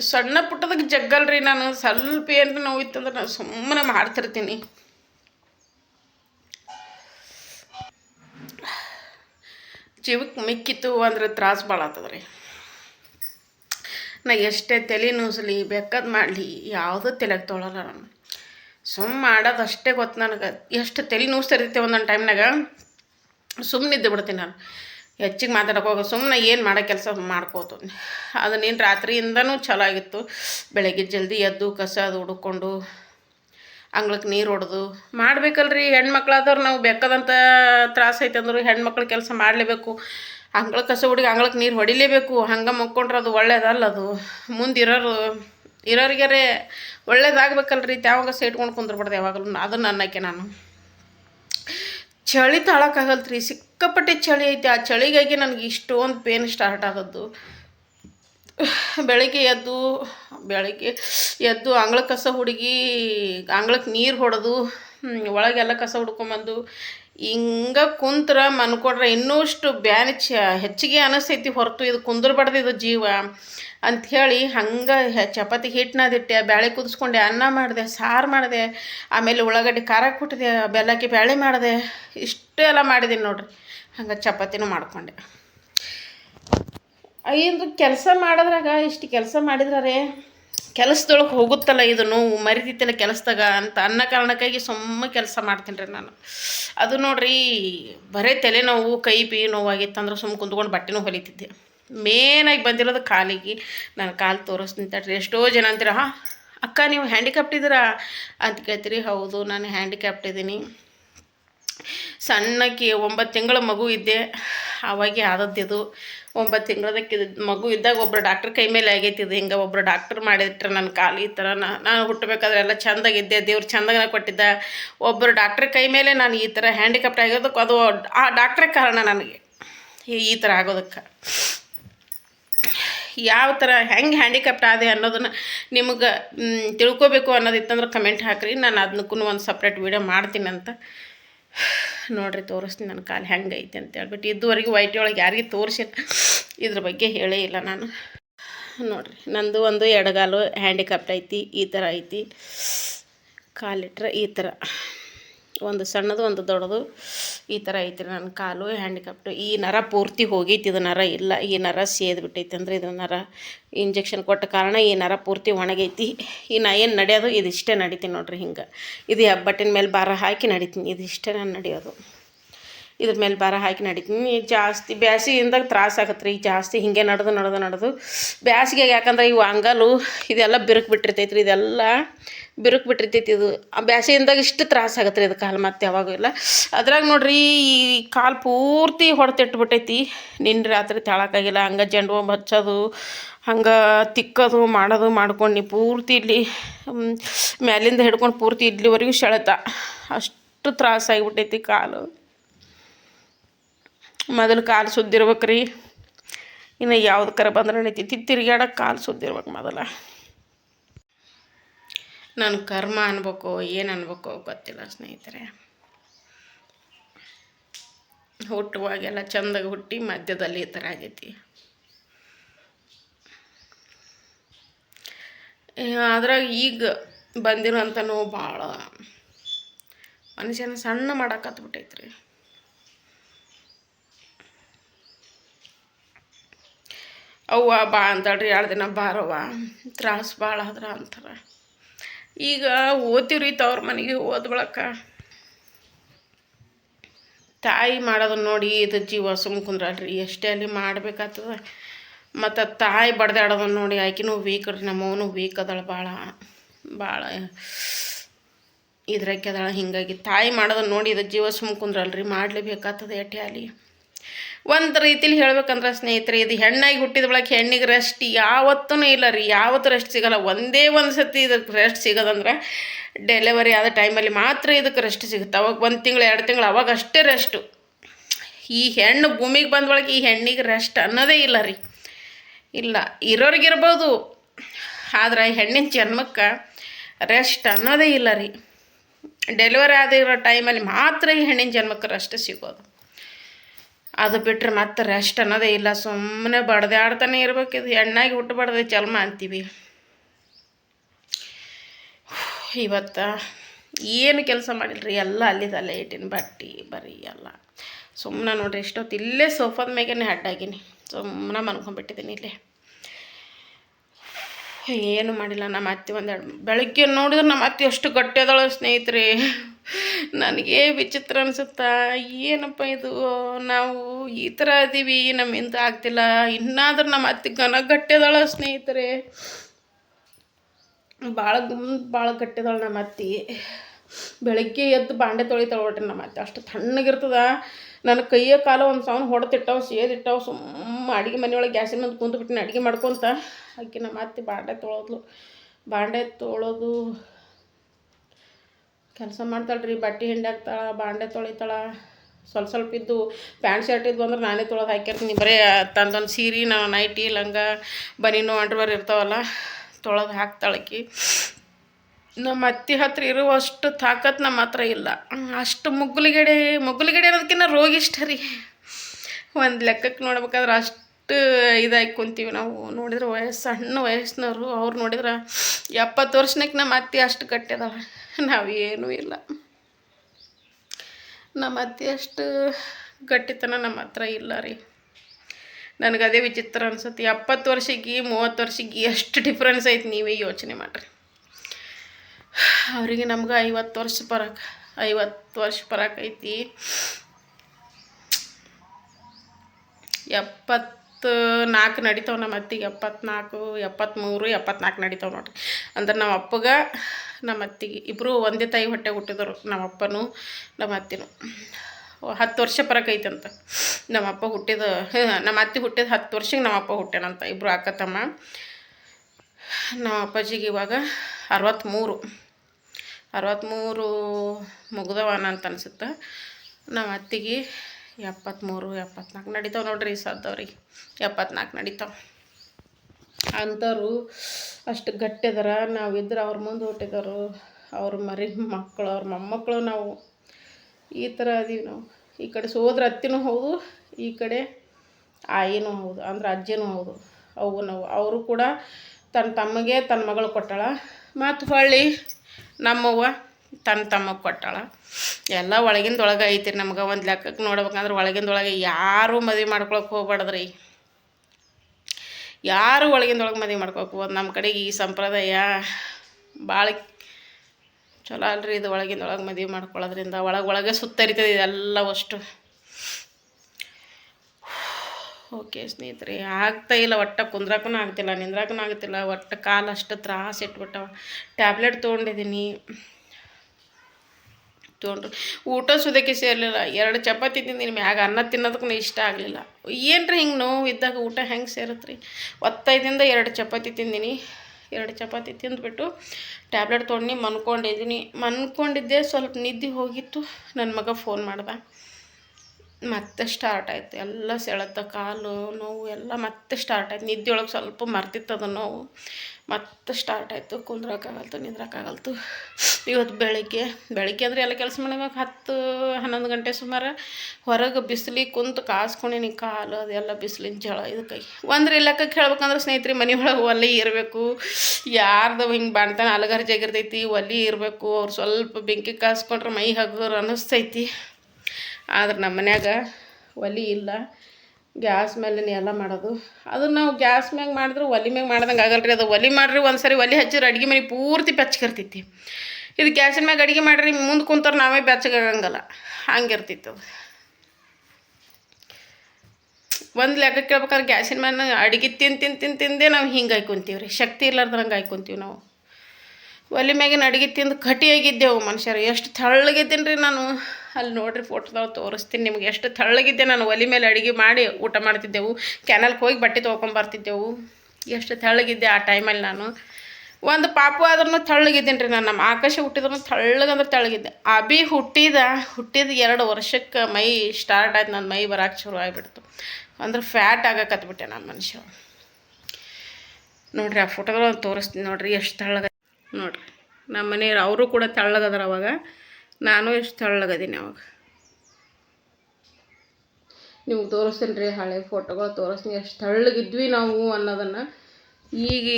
ಸಣ್ಣ ಪುಟ್ಟದಾಗ ಜಗ್ಗಲ್ರಿ ನಾನು. ಸ್ವಲ್ಪ ಏನು ನೋವು ಇತ್ತಂದ್ರೆ ನಾನು ಸುಮ್ಮನೆ ಮಾಡ್ತಿರ್ತೀನಿ. ಜೀವಕ್ಕೆ ಮಿಕ್ಕಿತ್ತು ಅಂದ್ರೆ ತ್ರಾಸು ಭಾಳ ಆಗ್ತದ್ರಿ. ನಾ ಎಷ್ಟೇ ತಲೆ ನುಸ್ಲಿ ಬೇಕಾದ್ ಮಾಡಲಿ, ಯಾವುದೂ ತಲೆಗೆ ತೊಳಲ್ಲ ನಾನು. ಸುಮ್ಮ ಮಾಡೋದು ಅಷ್ಟೇ ಗೊತ್ತು ನನಗೆ. ಎಷ್ಟು ತಲೆ ನುಸ್ತಿರ್ತೈತೆ ಒಂದೊಂದು ಟೈಮ್ನಾಗ. ಸುಮ್ಮನೆ ಇದ್ದು ಬಿಡ್ತೀನಿ ನಾನು. ಹೆಚ್ಚಿಗೆ ಮಾತಾಡೋಕೆ ಹೋಗೋ ಸುಮ್ಮನೆ ಏನು ಮಾಡೋ ಕೆಲಸ ಮಾಡ್ಕೋತು. ಅದು ನೀನು ರಾತ್ರಿಯಿಂದನೂ ಚಲೋ ಆಗಿತ್ತು. ಬೆಳಗ್ಗೆ ಜಲ್ದಿ ಎದ್ದು ಕಸ ಅದು ಹುಡುಕೊಂಡು ಅಂಗ್ಳಕ್ಕೆ ನೀರು ಹೊಡೆದು. ಮಾಡ್ಬೇಕಲ್ರಿ ಹೆಣ್ಮಕ್ಳಾದವ್ರು ನಾವು ಬೇಕಾದಂಥ ತ್ರಾಸ ಐತೆ ಅಂದ್ರು ಹೆಣ್ಮಕ್ಳು ಕೆಲಸ ಮಾಡಲೇಬೇಕು. ಅಂಗಳ ಕಸ ಹುಡುಗಿ ಅಂಗಳಕ್ಕೆ ನೀರು ಹೊಡಿಲೇಬೇಕು. ಹಂಗೆ ಮುಕ್ಕೊಂಡ್ರೆ ಅದು ಒಳ್ಳೇದಲ್ಲ ಅದು. ಮುಂದೆ ಇರೋರು ಇರೋರಿಗಾರೆ ಒಳ್ಳೇದಾಗಬೇಕಲ್ರಿ ತ್ಯಾವಾಗ ಇಟ್ಕೊಂಡು ಕುಂದ್ರಬಾರ್ದು ಯಾವಾಗಲೂ ಅದನ್ನು ಅನ್ನಕ್ಕೆ ನಾನು. ಚಳಿ ತಾಳಕ್ಕಾಗಲ್ತ್ರಿ, ಸಿಕ್ಕಾಪಟ್ಟೆ ಚಳಿ ಐತೆ, ಆ ಚಳಿಗಾಗಿ ನನಗೆ ಇಷ್ಟೊಂದು ಪೇನ್ ಸ್ಟಾರ್ಟ್ ಆಗೋದು ಬೆಳಗ್ಗೆ ಎದ್ದು ಬೆಳಗ್ಗೆ ಎದ್ದು ಅಂಗಳ ಕಸ ಹುಡುಗಿ ಅಂಗಳಕ್ಕೆ ನೀರು ಹೊಡೆದು ಒಳಗೆಲ್ಲ ಕಸ ಹುಡ್ಕೊಂಬಂದು ಹಿಂಗೆ ಕುಂತ್ರ ಮನ್ಕೊಂಡ್ರೆ ಇನ್ನೂಷ್ಟು ಬ್ಯಾನಿ ಚ ಹೆಚ್ಚಿಗೆ ಅನಿಸ್ತೈತಿ ಹೊರತು ಇದು ಕುಂದ್ರಬಾರ್ದು ಇದು ಜೀವ ಅಂಥೇಳಿ ಹಂಗೆ ಚಪಾತಿ ಹಿಟ್ಟನ್ನದಿಟ್ಟೆ ಬ್ಯಾಳೆ ಕುದಿಸ್ಕೊಂಡೆ, ಅನ್ನ ಮಾಡಿದೆ, ಸಾರು ಮಾಡಿದೆ, ಆಮೇಲೆ ಉಳ್ಳಾಗಡ್ಡಿ ಖಾರ ಕೊಟ್ಟಿದೆ ಬೆಲ್ಲಕ್ಕೆ ಬ್ಯಾಳೆ ಮಾಡಿದೆ ಇಷ್ಟೆಲ್ಲ ಮಾಡಿದ್ದೀನಿ ನೋಡ್ರಿ. ಹಂಗೆ ಚಪಾತಿನೂ ಮಾಡ್ಕೊಂಡೆ. ಐದು ಕೆಲಸ ಮಾಡಿದ್ರಾಗ ಇಷ್ಟು ಕೆಲಸ ಮಾಡಿದ್ರೆ ಕೆಲಸದೊಳಗೆ ಹೋಗುತ್ತಲ್ಲ ಇದು ನೋವು, ಮರಿತಿತ್ತಲ್ಲ ಕೆಲಸದಾಗ ಅಂತ ಅನ್ನೋ ಕಾರಣಕ್ಕಾಗಿ ಸುಮ್ಮ ಕೆಲಸ ಮಾಡ್ತೀನಿ ರೀ ನಾನು. ಅದು ನೋಡ್ರಿ, ಬರೇ ತಲೆನೋವು, ಕೈ ಬಿ ನೋವಾಗಿತ್ತಂದ್ರೆ ಸುಮ್ಮ ಕುಂತ್ಕೊಂಡು ಬಟ್ಟೆನೂ ಹೊಲಿತಿದ್ದೆ. ಮೇನಾಗಿ ಬಂದಿರೋದು ಕಾಲಿಗೆ. ನಾನು ಕಾಲು ತೋರಿಸ್ತೀನಿ ತಡ್ರಿ. ಎಷ್ಟೋ ಜನ ಅಂತೀರ, ಹಾಂ, ಅಕ್ಕ ನೀವು ಹ್ಯಾಂಡಿಕ್ಯಾಪ್ಟ್ ಇದ್ದೀರಾ ಅಂತ ಕೇಳ್ತೀರಿ, ಹೌದು, ನಾನು ಹ್ಯಾಂಡಿಕ್ಯಾಪ್ಟ್ ಇದ್ದೀನಿ ಸಣ್ಣಕ್ಕೆ ಒಂಬತ್ತು ತಿಂಗಳ ಮಗು ಇದ್ದೆ. ಆವಾಗೆ ಆದದ್ದು ಒಂಬತ್ತು ತಿಂಗಳದಕ್ಕೆ ಮಗು ಇದ್ದಾಗ ಒಬ್ಬರು ಡಾಕ್ಟ್ರ್ ಕೈ ಮೇಲೆ ಆಗೈತಿ ಇದು. ಹಿಂಗೆ ಒಬ್ಬರು ಡಾಕ್ಟ್ರ್ ಮಾಡಿದ್ರೆ ನನ್ನ ಕಾಲು ಈ ಥರ ನಾನು ಹುಟ್ಟಬೇಕಾದ್ರೆ ಎಲ್ಲ ಚಂದಾಗಿದ್ದೆ ದೇವ್ರು ಚಂದಾಗ ಕೊಟ್ಟಿದ್ದ. ಒಬ್ಬರು ಡಾಕ್ಟ್ರ್ ಕೈ ಮೇಲೆ ನಾನು ಈ ಥರ ಹ್ಯಾಂಡಿಕ್ಯಾಪ್ಟ್ ಆಗೋದಕ್ಕೆ ಅದು ಆ ಡಾಕ್ಟ್ರೇ ಕಾರಣ ನನಗೆ. ಈ ಥರ ಆಗೋದಕ್ಕೆ. ಯಾವ ಥರ ಹೆಂಗೆ ಹ್ಯಾಂಡಿಕ್ಯಾಪ್ಟ್ ಆದೆ ಅನ್ನೋದನ್ನು ನಿಮಗೆ ತಿಳ್ಕೊಬೇಕು ಅನ್ನೋದಿತ್ತಂದ್ರೆ ಕಮೆಂಟ್ ಹಾಕಿರಿ. ನಾನು ಅದನ್ನಕ್ಕೂ ಒಂದು ಸಪ್ರೇಟ್ ವೀಡಿಯೋ ಮಾಡ್ತೀನಿ ಅಂತ. ನೋಡಿರಿ ತೋರಿಸ್ತೀನಿ, ನನ್ನ ಕಾಲು ಹೆಂಗೈತೆ ಅಂತ ಹೇಳ್ಬಿಟ್ಟು. ಇದುವರೆಗೂ ವೈಟ್ ಒಳಗೆ ಯಾರಿಗೆ ತೋರಿಸಿಲ್ಲ. ಇದ್ರ ಬಗ್ಗೆ ಹೇಳೇ ಇಲ್ಲ ನಾನು. ನೋಡಿರಿ, ನಂದು ಒಂದು ಎಡಗಾಲು ಹ್ಯಾಂಡಿಕ್ಯಾಪ್ಟ್ ಐತಿ, ಈ ಥರ ಐತಿ. ಕಾಲಿಟ್ರೆ ಈ ಥರ ಒಂದು ಸಣ್ಣದು, ಒಂದು ದೊಡ್ಡದು. ಈ ಥರ ಐತಿ ನನ್ನ ಕಾಲು ಹ್ಯಾಂಡಿಕ್ಯಾಪ್ಟು ಈ ನರ ಪೂರ್ತಿ ಹೋಗೈತಿ, ಇದು ನರ ಇಲ್ಲ. ಈ ನರ ಸೇದ್ಬಿಟ್ಟೈತಿ ಅಂದರೆ ಇದು ನರ ಇಂಜೆಕ್ಷನ್ ಕೊಟ್ಟ ಕಾರಣ ಈ ನರ ಪೂರ್ತಿ ಒಣಗೈತಿ. ಈ ನಾ ಏನು ನಡೆಯೋದು, ಇದಿಷ್ಟೇ ನಡೀತೀನಿ ನೋಡ್ರಿ ಹಿಂಗೆ. ಇದು ಬಟ್ಟಿನ ಮೇಲೆ ಭಾರ ಹಾಕಿ ನಡಿತೀನಿ. ಇದಿಷ್ಟೇ ನಾನು ನಡೆಯೋದು. ಇದ್ರ ಮೇಲೆ ಭಾರ ಹಾಕಿ ನಡಿತೀನಿ. ಜಾಸ್ತಿ ಬ್ಯಾಸಿಗೆಯಿಂದ ತ್ರಾಸ ಆಗತ್ತೆ ರೀ ಜಾಸ್ತಿ ಹಿಂಗೆ ನಡೆದು ನಡೆದು ನಡೆದು. ಬ್ಯಾಸಿಗೆ ಯಾಕಂದ್ರೆ ಇವು ಅಂಗಲು ಇದೆಲ್ಲ ಬಿರುಕು ಬಿಟ್ಟಿರ್ತೈತೆ ರೀ ಇದೆಲ್ಲ ಬಿರುಕು ಬಿಟ್ಟಿರ್ತೈತಿ ಇದು. ಆ ಇಷ್ಟು ತ್ರಾಸ ಆಗತ್ತೆ ರೀ ಇದು ಕಾಲು ಮತ್ತೆ ಯಾವಾಗೂ ಇಲ್ಲ. ಅದ್ರಾಗ ನೋಡ್ರಿ ಈ ಕಾಲು ಪೂರ್ತಿ ಹೊಡೆತಿಟ್ಬಿಟ್ಟೈತಿ ನಿನ್ನೆ ರಾತ್ರಿ ತಾಳಕ್ಕಾಗಿಲ್ಲ, ಹಂಗೆ ಜಂಡು ಬಾಂಬ್ ಹಚ್ಚೋದು, ಹಂಗೆ ತಿಕ್ಕೋದು, ಮಾಡೋದು, ಮಾಡ್ಕೊಂಡು ಪೂರ್ತಿ ಇಲ್ಲಿ ಮ್ಯಾಲಿಂದ ಹಿಡ್ಕೊಂಡು ಪೂರ್ತಿ ಇಡ್ಲಿವರೆಗೂ ಸೆಳೆತ. ಅಷ್ಟು ತ್ರಾಸ ಆಗಿಬಿಟ್ಟೈತಿ ಕಾಲು. ಮೊದಲು ಕಾಲು ಸುದ್ದಿರ್ಬೇಕು ರೀ. ಇನ್ನು ಯಾವ್ದಕ್ಕಾರ ಬಂದ್ರೆ ನಡೀತೈತಿ ತಿರ್ಗ್ಯಾಡಕ್ಕೆ ಕಾಲು ಸುದ್ದಿರ್ಬೇಕು ಮೊದಲ. ನನ್ನ ಕರ್ಮ ಅನ್ಬೇಕು, ಏನು ಅನ್ಬೇಕು ಗೊತ್ತಿಲ್ಲ ಸ್ನೇಹಿತರೆ. ಹುಟ್ಟುವಾಗೆಲ್ಲ ಚಂದಾಗಿ ಹುಟ್ಟಿ ಮಧ್ಯದಲ್ಲಿ ಈ ಥರ ಆಗೈತಿ. ಅದ್ರಾಗ ಈಗ ಬಂದಿರೋಂಥ ನೋವು ಭಾಳ ಮನುಷ್ಯನ ಸಣ್ಣ ಮಾಡಾಕತ್ಬಿಟ್ಟೈತ್ರಿ ಅವ್ವ ಬಾ ಅಂತಾಳ್ರಿ, ಎರಡು ದಿನ ಬಾರವ್ವ ತ್ರಾಸು ಭಾಳ ಆದ್ರ ಅಂತಾರೆ. ಈಗ ಓದ್ತೀವ್ರಿ ತವ್ರ ಮನೆಗೆ ಓದ್ಬಳಕ ತಾಯಿ ಮಾಡೋದನ್ನ ನೋಡಿ ಇದು ಜೀವ ಸುಮ್ ಕುಂದ್ರಲ್ರಿ, ಎಷ್ಟೇ ಅಲ್ಲಿ ಮಾಡ್ಬೇಕಾಗ್ತದ. ಮತ್ತು ತಾಯಿ ಬಡ್ದಾಡೋದನ್ನ ನೋಡಿ ಆಕಿನೂ ವೀಕ್ ರೀ ನಮ್ಮವನು ವೀಕ್ ಅದಳ ಭಾಳ ಭಾಳ ಇದ್ರಾಗೆ ಅದಳ ಹಿಂಗಾಗಿ. ತಾಯಿ ಮಾಡೋದನ್ನ ನೋಡಿ ಇದು ಜೀವ ಸುಮ್ ಕುಂದ್ರಲ್ರಿ, ಮಾಡಲೇಬೇಕಾಗ್ತದೆ ಎಟ್ಟೆ ಅಲ್ಲಿ ಒಂದು ರೀತಿಲಿ ಹೇಳ್ಬೇಕಂದ್ರೆ ಸ್ನೇಹಿತರೆ, ಇದು ಹೆಣ್ಣಾಗಿ ಹುಟ್ಟಿದ ಬಳಕೆ ಹೆಣ್ಣಿಗೆ ರೆಸ್ಟ್ ಯಾವತ್ತೂ ಇಲ್ಲ ರೀ, ಯಾವತ್ತು ರೆಸ್ಟ್ ಸಿಗಲ್ಲ. ಒಂದೇ ಒಂದು ಸತಿ ಇದಕ್ಕೆ ರೆಸ್ಟ್ ಸಿಗೋದಂದ್ರೆ ಡೆಲಿವರಿ ಆದ ಟೈಮಲ್ಲಿ ಮಾತ್ರ ಇದಕ್ಕೆ ರೆಸ್ಟ್ ಸಿಗುತ್ತೆ. ಅವಾಗ ಒಂದು ತಿಂಗಳು, ಎರಡು ತಿಂಗಳು, ಅವಾಗ ಅಷ್ಟೇ ರೆಸ್ಟು ಈ ಹೆಣ್ಣು ಭೂಮಿಗೆ ಬಂದ ಒಳಗೆ ಈ ಹೆಣ್ಣಿಗೆ ರೆಸ್ಟ್ ಅನ್ನೋದೇ ಇಲ್ಲ ರೀ. ಇಲ್ಲ, ಇರೋರಿಗಿರ್ಬೋದು, ಆದ್ರೆ ಹೆಣ್ಣಿನ ಜನ್ಮಕ್ಕೆ ರೆಸ್ಟ್ ಅನ್ನೋದೇ ಇಲ್ಲ ರೀ. ಡೆಲಿವರಿ ಆದಿರೋ ಟೈಮಲ್ಲಿ ಮಾತ್ರ ಈ ಹೆಣ್ಣಿನ ಜನ್ಮಕ್ಕೆ ರೆಸ್ಟ್ ಸಿಗೋದು. ಅದು ಬಿಟ್ಟರೆ ಮತ್ತೆ ರೆಸ್ಟ್ ಅನ್ನೋದೇ ಇಲ್ಲ. ಸುಮ್ಮನೆ ಬಡ್ದಾಡ್ತಾನೆ ಇರ್ಬೇಕು. ಇದು ಹೆಣ್ಣಾಗಿ ಹುಟ್ಟಬಾರ್ದು ಚಲ್ಮ ಅಂತೀವಿ. ಇವತ್ತು ಏನು ಕೆಲಸ ಮಾಡಿಲ್ರಿ? ಎಲ್ಲ ಅಲ್ಲಿದಲ್ಲೇ ಇಟ್ಟಿನ. ಬಟ್ಟೆ, ಬರೀ ಎಲ್ಲ. ಸುಮ್ಮನೆ ನೋಡ್ರಿ, ಇಷ್ಟೊತ್ತು ಇಲ್ಲೇ ಸೋಫಾದ ಮೇಗೇ ಅಡ್ಡಾಗೀನಿ ಸುಮ್ಮನೆ ಮನ್ಕೊಂಡ್ಬಿಟ್ಟಿದ್ದೀನಿ ಇಲ್ಲೇ. ಏನು ಮಾಡಿಲ್ಲ. ನಮ್ಮ ಅತ್ತೆ ಒಂದೆರಡು ಬೆಳಗ್ಗೆ ನೋಡಿದ್ರೆ ನಮ್ಮ ಅತ್ತೆ ಎಷ್ಟು ಗಟ್ಟಿ ಅದಾಳ ಸ್ನೇಹಿತರೆ. ನನಗೆ ವಿಚಿತ್ರ ಅನಿಸುತ್ತಾ, ಏನಪ್ಪ ಇದು? ನಾವು ಈ ಥರ ಅದೀವಿ ನಮ್ಮಿಂದ ಆಗ್ತಿಲ್ಲ. ಇನ್ನಾದರೂ ನಮ್ಮ ಅತ್ತೆ ಗನ ಗಟ್ಟಿ ಅದಾಳ ಸ್ನೇಹಿತರೆ. ಭಾಳ ಭಾಳ ಗಟ್ಟಿದಾಳ ನಮ್ಮ ಅತ್ತಿ. ಬೆಳಗ್ಗೆ ಎದ್ದು ಬಾಂಡೆ ತೊಳಿತಾಳೆ ಹೊಟ್ಟೆ ನಮ್ಮ ಅತ್ತೆ. ಅಷ್ಟು ತಣ್ಣಗಿರ್ತದ. ನನ್ನ ಕೈಯ ಕಾಲ ಒಂದು ಸಾವನ್ ಹೊಡೆದಿಟ್ಟವು, ಸೇದಿಟ್ಟವು ಸುಮ್ಮ ಅಡುಗೆ ಮನೆಯೊಳಗೆ ಗ್ಯಾಸಿನ ಮುಂದೆ ಕುಂತು ಅಡುಗೆ ಮಾಡ್ಕೊತ. ಆಕೆ ನಮ್ಮ ಅತ್ತೆ ಬಾಂಡೆ ತೊಳೋದ್ಲು. ಬಾಂಡೆ ತೊಳೋದು ಕೆಲಸ ಮಾಡ್ತಾಳೆ ರೀ ಬಟ್ಟೆ ಹಿಂಡಿ ಹಾಕ್ತಾಳೆ ಬಾಂಡೆ ತೊಳಿತಾಳೆ. ಸ್ವಲ್ಪ ಸ್ವಲ್ಪ ಇದ್ದು ಪ್ಯಾಂಟ್ ಶರ್ಟ್ ಇದ್ದು ಅಂದ್ರೆ ನಾನೇ ತೊಳೆದು ಹಾಕಿರ್ತೀನಿ ಬರೀ ತಂದೊಂದು ಸೀರೆ, ನಾವು ನೈಟಿ, ಲಂಗ, ಬನೀನು ಅಂಡ್ರವರ್ ಇರ್ತಾವಲ್ಲ, ತೊಳೆದು ಹಾಕ್ತಾಳಕಿ. ನಮ್ಮ ಅತ್ತಿ ಹತ್ರ ಇರುವಷ್ಟು ತಾಕತ್ ನಮ್ಮ ಹತ್ರ ಇಲ್ಲ. ಅಷ್ಟು ಮುಗ್ಗುಲಿಗಡೆ ಮುಗ್ಗುಲಿಗಡೆ ಅನ್ನೋದಕ್ಕಿಂತ ರೋಗಿಷ್ಟ ರೀ. ಒಂದು ಲೆಕ್ಕಕ್ಕೆ ನೋಡ್ಬೇಕಾದ್ರೆ ಅಷ್ಟು ಇದಾಗಿ ಕುಂತೀವಿ ನಾವು. ನೋಡಿದ್ರೆ ವಯಸ್ಸು ಸಣ್ಣ ವಯಸ್ಸಿನವರು. ಅವ್ರು ನೋಡಿದ್ರೆ ಎಪ್ಪತ್ತು ವರ್ಷನಕ್ಕೆ ನಮ್ಮ ಅತ್ತಿ ಅಷ್ಟು ಕಟ್ಟಿದಾರೆ. ನಾವು ಏನೂ ಇಲ್ಲ. ನಮ್ಮ ಅತ್ತಿ ಅಷ್ಟು ಗಟ್ಟಿತನ ನಮ್ಮ ಹತ್ರ ಇಲ್ಲ ರೀ. ನನಗೆ ಅದೇ ವಿಚಿತ್ರ ಅನ್ಸುತ್ತೆ. ಎಪ್ಪತ್ತು ವರ್ಷಕ್ಕೆ ಮೂವತ್ತು ವರ್ಷಕ್ಕೆ ಎಷ್ಟು ಡಿಫ್ರೆನ್ಸ್ ಐತೆ ನೀವೇ ಯೋಚನೆ ಮಾಡಿರಿ. ಅವರಿಗೆ ನಮ್ಗೆ ಐವತ್ತು ವರ್ಷ ಪರಕ್, ಐವತ್ತು ವರ್ಷ ಪರಕ್ ಐತಿ. ಎಪ್ಪತ್ತು ನಾಲ್ಕು ನಡಿತಾವೆ ನಮ್ಮ ಅತ್ತಿಗೆ. ಎಪ್ಪತ್ನಾಲ್ಕು ಎಪ್ಪತ್ತ್ಮೂರು ಎಪ್ಪತ್ನಾಲ್ಕು ನಡಿತಾವೆ ನೋಡ್ರಿ. ಅಂದ್ರೆ ನಮ್ಮ ಅಪ್ಪಗೆ, ನಮ್ಮ ಅತ್ತಿಗೆ. ಇಬ್ಬರು ಒಂದೇ ತಾಯಿ ಹೊಟ್ಟೆ ಹುಟ್ಟಿದ್ರು ನಮ್ಮ ಅಪ್ಪನೂ, ನಮ್ಮ ಅತ್ತಿನೂ. ಹತ್ತು ವರ್ಷ ಪರಕೈತಂತ ನಮ್ಮ ಅಪ್ಪ ಹುಟ್ಟಿದ, ನಮ್ಮ ಅತ್ತೆ ಹುಟ್ಟಿದ ಹತ್ತು ವರ್ಷಕ್ಕೆ ನಮ್ಮ ಅಪ್ಪ ಹುಟ್ಟ್ಯಾನಂತ ಇಬ್ಬರು ಅಕ್ಕ, ತಮ್ಮ. ನಮ್ಮ ಅಪ್ಪಾಜಿಗೆ ಇವಾಗ ಅರವತ್ತ್ಮೂರು ಅರವತ್ತ್ಮೂರು ಮುಗ್ದವನ ಅಂತ ಅನ್ಸುತ್ತೆ. ನಮ್ಮ ಅತ್ತಿಗೆ ಎಪ್ಪತ್ತ್ಮೂರು ಎಪ್ಪತ್ನಾಲ್ಕು ನಡೀತಾವೆ ನೋಡ್ರಿ ಸದ್ದವ್ರಿಗೆ. ಎಪ್ಪತ್ನಾಲ್ಕು ನಡೀತಾವೆ. ಅಂಥವ್ರು ಅಷ್ಟು ಗಟ್ಟಿದಾರ ನಾವಿದ್ರೆ ಅವ್ರ ಮುಂದೆ ಹುಟ್ಟಿದವರು, ಅವ್ರ ಮರಿ ಮಕ್ಕಳು, ಅವ್ರ ಮೊಮ್ಮಕ್ಕಳು ನಾವು. ಈ ಥರ ಅದೀವಿ ನಾವು. ಈ ಕಡೆ ಸೋದ್ರ ಅತ್ತಿನೂ ಹೌದು, ಈ ಕಡೆ ಆಯಿನೂ ಹೌದು, ಅಂದ್ರೆ ಅಜ್ಜಿನೂ ಹೌದು. ಅವು ನಾವು, ಅವರು ಕೂಡ ತನ್ನ ತಮ್ಮಗೆ ತನ್ನ ಮಗಳು ಕೊಟ್ಟಾಳ. ಮತ್ತು ಹೊಳ್ಳಿ ನಮ್ಮವ್ವ. ತನ್ನ ತಮಗೆ ಕೊಟ್ಟಾಳ. ಎಲ್ಲ ಒಳಗಿಂದೊಳಗೆ ಐತಿ ನಮ್ಗೆ ಒಂದು ಲೆಕ್ಕಕ್ಕೆ ನೋಡ್ಬೇಕಂದ್ರೆ ಒಳಗಿಂದೊಳಗೆ ಯಾರೂ ಮದುವೆ ಮಾಡ್ಕೊಳಕ್ಕೆ ಹೋಗ್ಬಾರ್ದ್ರಿ. ಯಾರು ಒಳಗಿಂದೊಳಗೆ ಮದುವೆ ಮಾಡ್ಕೊಳಕ್ಕೆ ಒಂದು ನಮ್ಮ ಕಡೆಗೆ ಈ ಸಂಪ್ರದಾಯ ಭಾಳ ಚಲೋ ಅಲ್ರಿ ಇದು ಒಳಗಿಂದೊಳಗೆ ಮದುವೆ ಮಾಡ್ಕೊಳ್ಳೋದ್ರಿಂದ ಒಳಗೆ ಒಳಗೆ ಸುತ್ತರಿತದೆ ಇದೆಲ್ಲ ಅಷ್ಟು. ಓಕೆ ಸ್ನೇಹಿತರೆ, ಆಗ್ತಾ ಇಲ್ಲ. ಒಟ್ಟ ಕುಂದ್ರಕ್ಕೂ ಆಗ್ತಿಲ್ಲ ನಿಂದ್ರಕ್ಕೂ ಆಗ್ತಿಲ್ಲ. ಒಟ್ಟು ಕಾಲು ಅಷ್ಟು ತ್ರಾಸ ಇಟ್ಬಿಟ್ಟವ. ಟ್ಯಾಬ್ಲೆಟ್ ತೊಗೊಂಡಿದ್ದೀನಿ. ತೊಗೊಂಡ್ರು ಊಟ ಸುದಕ್ಕೆ ಸೇರಲಿಲ್ಲ, ಎರಡು ಚಪಾತಿ ತಿಂದಿನಿ ಮ್ಯಾಗ ಅನ್ನ ತಿನ್ನೋದಕ್ಕೂ ಇಷ್ಟ ಆಗಲಿಲ್ಲ. ಏನು ರೀ ಹಿಂಗೆ ನೋವು ಇದ್ದಾಗ ಊಟ ಹೆಂಗೆ ಸೇರುತ್ತೆ ರೀ ಒತ್ತೈದಿಂದ ಎರಡು ಚಪಾತಿ ತಿಂದಿನಿ. ಎರಡು ಚಪಾತಿ ತಿಂದುಬಿಟ್ಟು ಟ್ಯಾಬ್ಲೆಟ್ ತೊಗೊಂಡು ಮನ್ಕೊಂಡಿದ್ದೀನಿ ಮನ್ಕೊಂಡಿದ್ದೆ ಸ್ವಲ್ಪ ನಿದ್ದೆ ಹೋಗಿತ್ತು ನನ್ನ ಮಗ ಫೋನ್ ಮಾಡ್ದೆ. ಮತ್ತೆ ಸ್ಟಾರ್ಟ್ ಆಯ್ತು. ಎಲ್ಲ ಸೆಳೆತ, ಕಾಲು ನೋವು ಎಲ್ಲ ಮತ್ತೆ ಸ್ಟಾರ್ಟ್ ಆಯ್ತು. ನಿದ್ದೆ ಒಳಗೆ ಸ್ವಲ್ಪ ಮರ್ತಿತ್ತದ ನೋವು. ಮತ್ತೆ ಸ್ಟಾರ್ಟ್ ಆಯಿತು. ಕುಂದ್ರಕ್ಕಾಗಲ್ತು, ನಿಂದ್ರಕ್ಕಾಗಲ್ತು. ಇವತ್ತು ಬೆಳಗ್ಗೆ ಬೆಳಗ್ಗೆ ಅಂದರೆ ಎಲ್ಲ ಕೆಲಸ ಮಾಡಬೇಕು. ಹತ್ತು, ಹನ್ನೊಂದು ಗಂಟೆ ಸುಮಾರು ಹೊರಗೆ ಬಿಸಿಲಿ ಕುಂತು ಕಾಸ್ಕೊಂಡಿನಿ. ಕಾಲು, ಅದೆಲ್ಲ ಬಿಸಿಲಿನ ಜಳ ಇದಕ್ಕೆ. ಒಂದ್ರೆ ಲೆಕ್ಕಕ್ಕೆ ಹೇಳ್ಬೇಕಂದ್ರೆ ಸ್ನೇಹಿತರೆ ಒಳಗೆ ಒಲೆ ಇರಬೇಕು ಯಾರ್ದು ಹಿಂಗೆ ಬಾಣ್ತಾನೆ ಅಲಗಾರ ಜಾಗಿರ್ತೈತಿ ಒಲೆ ಇರಬೇಕು ಅವ್ರು ಸ್ವಲ್ಪ ಬೆಂಕಿ ಕಾಸ್ಕೊಂಡ್ರೆ ಮೈ ಹಗುರು ಅನ್ನಿಸ್ತೈತಿ ಆದ್ರೆ ನಮ್ಮ ಮನ್ಯಾಗ ಒಲೆ ಇಲ್ಲ. ಗ್ಯಾಸ್ ಮೇಲೆ ಎಲ್ಲ ಮಾಡೋದು. ಅದು ನಾವು ಗ್ಯಾಸ್ ಮ್ಯಾಗ ಮಾಡಿದ್ರೆ ಒಲೆ ಮ್ಯಾಗ ಮಾಡ್ದಂಗೆ ಆಗಲ್ರಿ. ಅದು ಒಲೆ ಮಾಡ್ರಿ ಒಂದು ಸರಿ ಒಲೆ ಹಚ್ಚಿದ್ರೆ ಅಡುಗೆ ಮನೆ ಪೂರ್ತಿ ಬೆಚ್ಚಗಿರ್ತೈತಿ. ಇದು ಗ್ಯಾಸಿನ ಮ್ಯಾಗ ಅಡುಗೆ ಮಾಡಿರಿ, ಮುಂದೆ ಕುಂತಾರೆ ನಾವೇ ಬೆಚ್ಚಗಾಗಂಗಲ್ಲ. ಹಂಗಿರ್ತಿತ್ತು ಅದು. ಒಂದು ಲೆಕ್ಕ ಕೇಳ್ಬೇಕಾದ್ರೆ ಗ್ಯಾಸಿನ ಮ್ಯಾಲ ಅಡುಗೆ ತಿನ್ ತಿನ್ ತಿನ್ ತಿಂದೇ ನಾವು ಹಿಂಗೆ ಆಯ್ಕೊಂತೀವಿ ರೀ ಶಕ್ತಿ ಇರ್ಲಾರ್ದಂಗೆ ಆಯ್ಕೊಂತೀವಿ ನಾವು. ಒಲೆ ಮ್ಯಾಗಿನ ಅಡುಗೆ ತಿಂದು ಕಟಿಯಾಗಿದ್ದೆವು ಮನುಷ್ಯರು. ಎಷ್ಟು ತೆಳ್ಳಗಿದ್ದೀನಿ ರೀ ನಾನು. ಅಲ್ಲಿ ನೋಡ್ರಿ ಫೋಟೋದಾಗ ತೋರಿಸ್ತೀನಿ. ನಿಮ್ಗೆ ಎಷ್ಟು ತಳ್ಳಗಿದ್ದೆ ನಾನು. ಒಲಿ ಮೇಲೆ ಅಡುಗೆ ಮಾಡಿ ಊಟ ಮಾಡ್ತಿದ್ದೆವು. ಕ್ಯಾನಲ್ಗೆ ಹೋಗಿ ಬಟ್ಟೆ ತೊಗೊಂಬರ್ತಿದ್ದೆವು ಎಷ್ಟು ತಳ್ಳಗಿದ್ದೆ ಆ ಟೈಮಲ್ಲಿ ನಾನು. ಒಂದು ಪಾಪು ಆದ್ರೂ ತಳ್ಳಗಿದ್ದೀನಿ ರೀ ನಾನು. ನಮ್ಮ ಆಕಾಶ ಹುಟ್ಟಿದ್ರು ತಳ್ಳಗಂದ್ರೆ ತೆಳ್ಳಗಿದ್ದೆ. ಅಭಿ ಹುಟ್ಟಿದ ಹುಟ್ಟಿದ ಎರಡು ವರ್ಷಕ್ಕೆ ಮೈ ಸ್ಟಾರ್ಟ್ ಆಯ್ತು. ನನ್ನ ಮೈ ಬರಕ್ಕೆ ಶುರು ಆಗಿಬಿಡ್ತು. ಅಂದ್ರೆ ಫ್ಯಾಟ್ ಆಗಕತ್ಬಿಟ್ಟೆ ನಾನು ಮನುಷ್ಯ. ನೋಡ್ರಿ, ಆ ಫೋಟೋಗಳು ತೋರಿಸ್ತೀನಿ. ನೋಡ್ರಿ, ಎಷ್ಟು ತಳ್ಳಗ ನೋಡ್ರಿ ನಮ್ಮ ಮನೆಯವ್ರು, ಅವರು ಕೂಡ ತೆಳ್ಳಗದಾರ ಅವಾಗ. ನಾನು ಎಷ್ಟು ತಳ್ಳಗದೀನಿ ಅವಾಗ. ನಿಮ್ಗೆ ತೋರಿಸ್ತೀನಿ ರೀ ಹಳೆ ಫೋಟೋಗಳು ತೋರಿಸ್ತೀನಿ, ಎಷ್ಟು ತಳ್ಳಗಿದ್ವಿ ನಾವು ಅನ್ನೋದನ್ನು. ಈಗ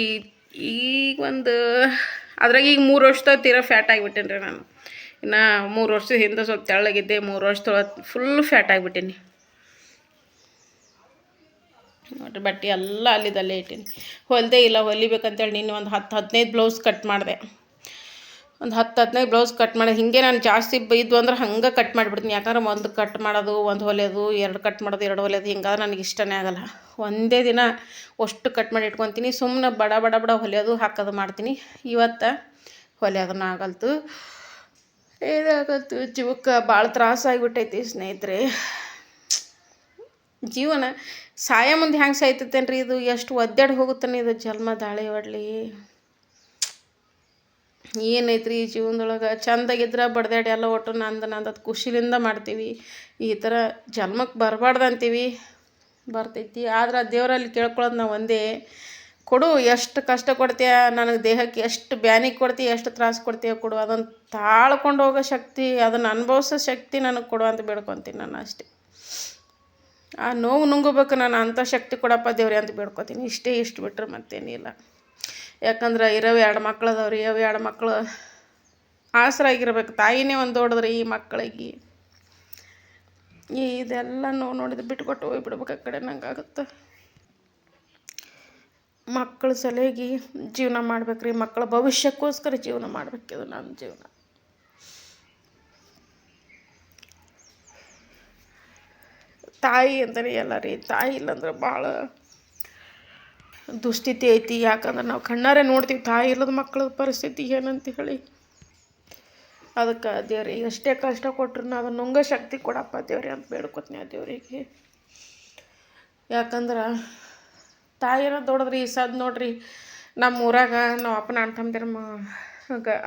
ಈಗ ಒಂದು, ಅದ್ರಾಗ ಈಗ ಮೂರು ವರ್ಷದ ತೀರಾ ಫ್ಯಾಟ್ ಆಗಿಬಿಟ್ಟೇನಿ ರೀ ನಾನು. ಇನ್ನು ಮೂರು ವರ್ಷದ ಹಿಂದೆ ಸ್ವಲ್ಪ ತೆಳ್ಳಗಿದ್ದೆ, ಮೂರು ವರ್ಷದೊಳಗೆ ಫುಲ್ ಫ್ಯಾಟ್ ಆಗಿಬಿಟ್ಟೀನಿ. ನೋಡ್ರಿ, ಬಟ್ಟೆ ಎಲ್ಲ ಅಲ್ಲಿದಲ್ಲೇ ಇಟ್ಟೀನಿ. ಹೊಲ್ದೇ ಇಲ್ಲ, ಹೊಲಿಬೇಕಂತೇಳಿ ನೀನು ಒಂದು ಹತ್ತು ಹದಿನೈದು ಬ್ಲೌಸ್ ಕಟ್ ಮಾಡಿದೆ. ಒಂದು ಹತ್ತು ಹದಿನೈದು ಬ್ಲೌಸ್ ಕಟ್ ಮಾಡಿ, ಹಿಂಗೆ ನಾನು ಜಾಸ್ತಿ ಇದ್ವು ಅಂದ್ರೆ ಹಂಗೆ ಕಟ್ ಮಾಡಿಬಿಡ್ತೀನಿ. ಯಾಕಂದ್ರೆ ಒಂದು ಕಟ್ ಮಾಡೋದು, ಒಂದು ಹೊಲೆಯೋದು, ಎರಡು ಕಟ್ ಮಾಡೋದು, ಎರಡು ಹೊಲೆಯೋದು, ಹಿಂಗಾದ್ರೆ ನನಗೆ ಇಷ್ಟನೇ ಆಗಲ್ಲ. ಒಂದೇ ದಿನ ಅಷ್ಟು ಕಟ್ ಮಾಡಿ ಇಟ್ಕೊತೀನಿ. ಸುಮ್ಮನೆ ಬಡ ಬಡ ಬಡ ಹೊಲೆಯೋದು, ಹಾಕೋದು ಮಾಡ್ತೀನಿ. ಇವತ್ತು ಹೊಲಿಯೋದನ್ನ ಆಗಲ್ತು. ಇದಾಗಲ್ತು ಜೀವಕ್ಕೆ ಭಾಳ ತ್ರಾಸಾಗಿಬಿಟ್ಟೈತಿ ಸ್ನೇಹಿತರೆ. ಜೀವನ ಸಾಯ ಮುಂದೆ ಹೆಂಗೆ ಸಾಯ್ತೈತೇನ್ರಿ ಇದು? ಎಷ್ಟು ಒದ್ದಾಡಿ ಹೋಗುತ್ತಾನೆ ಇದು ಜನ್ಮ ದಾಳಿ ಹೊಡ್ಲಿ ಏನೈತ್ರಿ ಈ ಜೀವನದೊಳಗೆ? ಚಂದಾಗಿದ್ರೆ ಬಡ್ದಾಡಿ ಎಲ್ಲ ಒಟ್ಟು ನಂದು ನಂದು ಅದು ಖುಷಿಲಿಂದ ಮಾಡ್ತೀವಿ. ಈ ಥರ ಜನ್ಮಕ್ಕೆ ಬರಬಾರ್ದು ಅಂತೀವಿ. ಬರ್ತೈತಿ. ಆದ್ರೆ ದೇವರಲ್ಲಿ ಕೇಳ್ಕೊಳ್ಳೋದು ನಾವು ಒಂದೇ. ಕೊಡು, ಎಷ್ಟು ಕಷ್ಟ ಕೊಡ್ತೀಯ? ನನಗೆ ದೇಹಕ್ಕೆ ಎಷ್ಟು ಬ್ಯಾನಿಗೆ ಕೊಡ್ತೀಯ? ಎಷ್ಟು ತ್ರಾಸು ಕೊಡ್ತೀಯ ಕೊಡು. ಅದನ್ನು ತಾಳ್ಕೊಂಡು ಹೋಗೋ ಶಕ್ತಿ ಅದನ್ನು ಅನುಭವಿಸೋ ಶಕ್ತಿ ನನಗೆ ಕೊಡು ಅಂತ ಬೇಡ್ಕೊತೀನಿ ನಾನು ಅಷ್ಟೇ. ಆ ನೋವು ನುಂಗಬೇಕು ನಾನು ಅಂಥ ಶಕ್ತಿ ಕೊಡಪ್ಪ ದೇವ್ರಿ ಅಂತ ಬೇಡ್ಕೊತೀನಿ. ಇಷ್ಟೇ ಇಷ್ಟು ಬಿಟ್ಟರೆ ಮತ್ತೇನಿಲ್ಲ. ಯಾಕಂದ್ರೆ ಇರೋವು ಎರಡು ಮಕ್ಳು ಅದಾವ್ರಿ ಅವು ಎರಡು ಮಕ್ಕಳು ಆಸರಾಗಿರ್ಬೇಕು. ತಾಯಿನೇ ಒಂದು ದೊಡ್ಡದ್ರಿ ಈ ಮಕ್ಕಳಿಗೆ. ಇದೆಲ್ಲ ನೋವು ನೋಡಿದ್ರೆ ಬಿಟ್ಕೊಟ್ಟು ಹೋಗ್ಬಿಡ್ಬೇಕು ಆ ಕಡೆ. ನಂಗೆ ಆಗುತ್ತೆ ಮಕ್ಕಳ ಸಲುವಾಗಿ ಜೀವನ ಮಾಡ್ಬೇಕ್ರಿ. ಮಕ್ಕಳ ಭವಿಷ್ಯಕ್ಕೋಸ್ಕರ ಜೀವನ ಮಾಡಬೇಕಿದು ನನ್ನ ಜೀವನ. ತಾಯಿ ಅಂತಲೇ ಎಲ್ಲ ರೀ ತಾಯಿ ಇಲ್ಲಂದ್ರೆ ಭಾಳ ದುಸ್ಥಿತಿ ಐತಿ. ಯಾಕಂದ್ರೆ ನಾವು ಕಣ್ಣಾರೆ ನೋಡ್ತೀವಿ, ತಾಯಿ ಇಲ್ಲದ ಮಕ್ಕಳ ಪರಿಸ್ಥಿತಿ ಏನಂತ ಹೇಳಿ. ಅದಕ್ಕೆ ದೇವ್ರಿ, ಎಷ್ಟೇ ಕಷ್ಟ ಕೊಟ್ರು ಅದನ್ನು ನುಂಗ ಶಕ್ತಿ ಕೊಡಪ್ಪ ದೇವ್ರಿ ಅಂತ ಬೇಡ್ಕೊತೀನಿ ಆ ದೇವರಿಗೆ. ಯಾಕಂದ್ರೆ ತಾಯಿನ ದೊಡ್ಡದ್ರಿ ಈ ಸದ್ ನೋಡ್ರಿ ನಮ್ಮ ಊರಾಗ ನಾವು ಅಪ್ಪನ ಅಂತಂದಿರ ಮ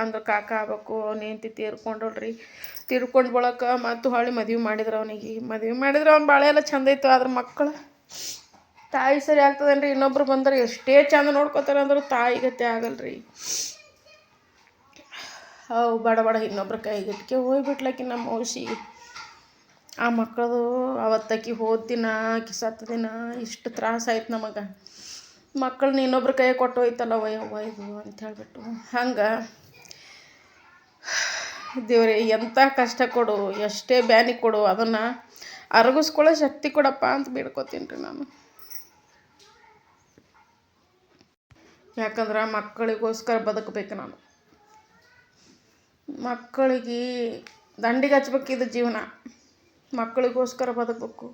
ಅಂದ್ರೆ ಕಾಕ ಆಗ್ಬೇಕು, ಅವ್ನು ತೀರ್ಕೊಂಡ್ರಿ ತೀರ್ಕೊಂಡು ಬಳಕ ಮತ್ತು ಹೊಳ್ಳಿ ಮದುವೆ ಮಾಡಿದ್ರು ಅವನಿಗೆ. ಮದುವೆ ಮಾಡಿದ್ರೆ ಅವ್ನು ಭಾಳ ಎಲ್ಲ ಚಂದ ಇತ್ತು ಆದ್ರೆ ಮಕ್ಕಳು ತಾಯಿ ಸರಿ ಆಗ್ತದೇನ್ರಿ? ಇನ್ನೊಬ್ರು ಬಂದ್ರೆ ಎಷ್ಟೇ ಚಂದ ನೋಡ್ಕೋತಾರೆ ಅಂದ್ರೆ ತಾಯಿ ಗತಿ ಆಗಲ್ರಿ. ಅವು ಬಡ ಬಡ ಇನ್ನೊಬ್ರ ಕೈಗಿಟ್ಕೆ ಹೋಗ್ಬಿಟ್ಲಕ್ಕಿ ನಮ್ಮ ಔಷಿ. ಆ ಮಕ್ಕಳದು ಅವತ್ತಕ್ಕಿ ಹೋದ ದಿನ ಆಕಿ ಸತ್ತ ದಿನ ಇಷ್ಟು ತ್ರಾಸ ಆಯ್ತು ನಮಗೆ. ಮಕ್ಕಳನ್ನ ಇನ್ನೊಬ್ರ ಕೈ ಕೊಟ್ಟು ಹೋಯ್ತಲ್ಲ ವಯ್ಯವ್ವ ಇದು ಅಂತ ಹೇಳಿಬಿಟ್ಟು. ಹಂಗೆ ದೇವ್ರಿ ಎಂಥ ಕಷ್ಟ ಕೊಡು, ಎಷ್ಟೇ ಬ್ಯಾನಿ ಕೊಡು, ಅದನ್ನು ಅರಗಿಸ್ಕೊಳ್ಳೋ ಶಕ್ತಿ ಕೊಡಪ್ಪ ಅಂತ ಬೇಡ್ಕೊತೀನಿ ರೀ ನಾನು. ಯಾಕಂದ್ರೆ ಮಕ್ಕಳಿಗೋಸ್ಕರ ಬದುಕಬೇಕು ನಾನು. ಮಕ್ಕಳಿಗೆ ದಂಡಿಗೆ ಹಚ್ಬೇಕಿದು ಜೀವನ. ಮಕ್ಕಳಿಗೋಸ್ಕರ ಬದುಕಬೇಕು.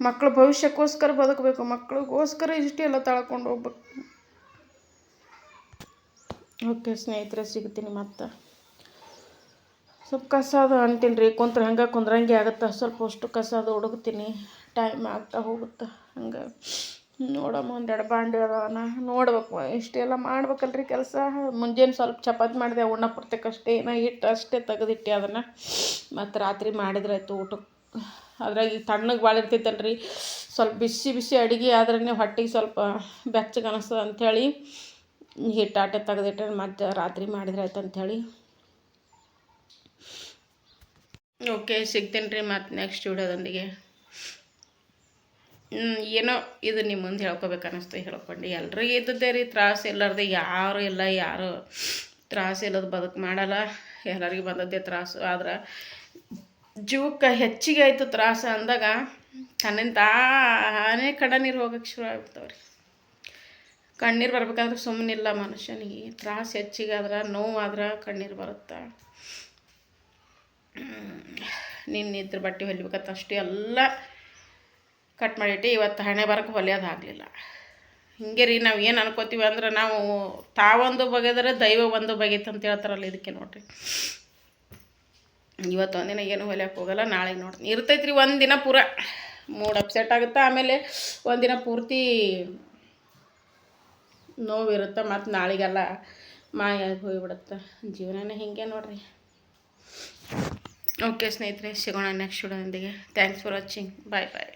ಮಕ್ಕಳ ಭವಿಷ್ಯಕ್ಕೋಸ್ಕರ ಬದುಕಬೇಕು. ಮಕ್ಕಳಿಗೋಸ್ಕರ ಇಷ್ಟೆಲ್ಲ ತಳ್ಕೊಂಡು ಹೋಗ್ಬೇಕು. ಓಕೆ ಸ್ನೇಹಿತರೆ ಸಿಗ್ತೀನಿ ಮತ್ತೆ. ಸ್ವಲ್ಪ ಕಸ ಅದು ಅಂತೀನಿ ರೀ, ಕುಂತ್ರೆ ಹಂಗೆ ಕುಂದ್ರಂಗೆ ಆಗುತ್ತೆ? ಸ್ವಲ್ಪ ಅಷ್ಟು ಕಸ ಅದು ಹುಡುಕ್ತೀನಿ. ಟೈಮ್ ಆಗ್ತಾ ಹೋಗುತ್ತೆ? ಹಂಗೆ ನೋಡಮ್ಮ ಒಂದೆರಡು ಬಾಂಡೆ ಅದಾವನ ನೋಡ್ಬೇಕು, ಇಷ್ಟೆಲ್ಲ ಮಾಡ್ಬೇಕಲ್ರಿ ಕೆಲಸ. ಮುಂಜಾನೆ ಸ್ವಲ್ಪ ಚಪಾತಿ ಮಾಡಿದೆ ಉಣ್ಣಪುರ್ತಕ್ಕಷ್ಟೇ ಏನೋ ಹಿಟ್ಟು ಅಷ್ಟೇ ತೆಗೆದಿಟ್ಟೆ ಅದನ್ನು. ಮತ್ತು ರಾತ್ರಿ ಮಾಡಿದ್ರಾಯ್ತು ಊಟಕ್ಕೆ ಅದ್ರಾಗ ತಣ್ಣಗೆ ಭಾಳ ಇರ್ತೈತಲ್ರಿ. ಸ್ವಲ್ಪ ಬಿಸಿ ಬಿಸಿ ಅಡುಗೆ ಆದ್ರೆ ಹೊಟ್ಟೆಗೆ ಸ್ವಲ್ಪ ಬೆಚ್ಚಗೆ ಅನಿಸ್ತದೆ ಅಂಥೇಳಿ ಹಿಟ್ಟು ಆಟ ತೆಗೆದಿಟ್ಟೆ, ಮತ್ತು ರಾತ್ರಿ ಮಾಡಿದ್ರಾಯ್ತು ಅಂಥೇಳಿ ಓಕೆ ಸಿಗ್ತೀನಿ ರೀ ಮತ್ತು ನೆಕ್ಸ್ಟ್ ವಿಡಿಯೋದೊಂದಿಗೆ. ಏನೋ ಇದು ನಿಮ್ಮ ಮುಂದೆ ಹೇಳ್ಕೊಬೇಕು ಅನ್ನಿಸ್ತು, ಹೇಳ್ಕೊಂಡು. ಎಲ್ರಿಗೂ ಇದ್ದದ್ದೇ ರೀ, ತ್ರಾಸು ಇಲ್ಲಾರ್ದೆ ಯಾರು ಇಲ್ಲ, ಯಾರು ತ್ರಾಸ ಇಲ್ಲದ ಬದುಕು ಮಾಡಲ್ಲ. ಎಲ್ಲರಿಗೂ ಬಂದದ್ದೇ ತ್ರಾಸು. ಆದ್ರೆ ಜೀವಕ್ಕೆ ಹೆಚ್ಚಿಗೆ ಆಯಿತು ತ್ರಾಸ ಅಂದಾಗ ತನ್ನಿಂದ ತಾನೇ ಕಡ ನೀರು ಹೋಗಕ್ಕೆ ಶುರು ಆಗ್ಬಿಡ್ತಾವೆ ರೀ ಕಣ್ಣೀರು ಬರ್ಬೇಕಾದ್ರೆ ಸುಮ್ಮನಿಲ್ಲ ಮನುಷ್ಯನಿಗೆ. ತ್ರಾಸ ಹೆಚ್ಚಿಗೆ ಆದ್ರೆ ನೋವಾದ್ರೆ ಕಣ್ಣೀರು ಬರುತ್ತೆ. ನಿನ್ನ ಇದ್ರ ಬಟ್ಟೆ ಹೊಲಿಬೇಕಂತ ಅಷ್ಟು ಎಲ್ಲ ಕಟ್ ಮಾಡಿಟ್ಟು ಇವತ್ತು ಹಣೆ ಬರಕ್ಕೆ ಹೊಲಿಯೋದಾಗಲಿಲ್ಲ ಹಿಂಗೆ ರೀ ನಾವು ಏನು ಅನ್ಕೋತೀವಿ ಅಂದ್ರೆ ನಾವು ತಾವೊಂದು ಬಗೆದ್ರೆ ದೈವ ಒಂದು ಬಗೆತ್ ಅಂತ ಹೇಳ್ತಾರಲ್ಲ ಇದಕ್ಕೆ ನೋಡಿರಿ. ಇವತ್ತು ಒಂದಿನ ಏನು ಹೊಲಿಯೋಕೆ ಹೋಗಲ್ಲ ನಾಳೆಗೆ ನೋಡ್ತೀನಿ. ಇರ್ತೈತ್ರಿ ಒಂದು ದಿನ ಪೂರ. ಮೂಡ್ ಅಪ್ಸೆಟ್ ಆಗುತ್ತೆ? ಆಮೇಲೆ ಒಂದಿನ ಪೂರ್ತಿ ನೋವಿರುತ್ತೆ ಮತ್ತು ನಾಳೆಗೆಲ್ಲ ಮಾಯಾಗಿ ಹೋಗಿಬಿಡುತ್ತೆ. ಜೀವನನೇ ಹಿಂಗೆ ನೋಡಿರಿ. ಓಕೆ ಸ್ನೇಹಿತರೆ, ಸಿಗೋಣ next ವಿಡಿಯೋದೊಂದಿಗೆ thanks for watching bye bye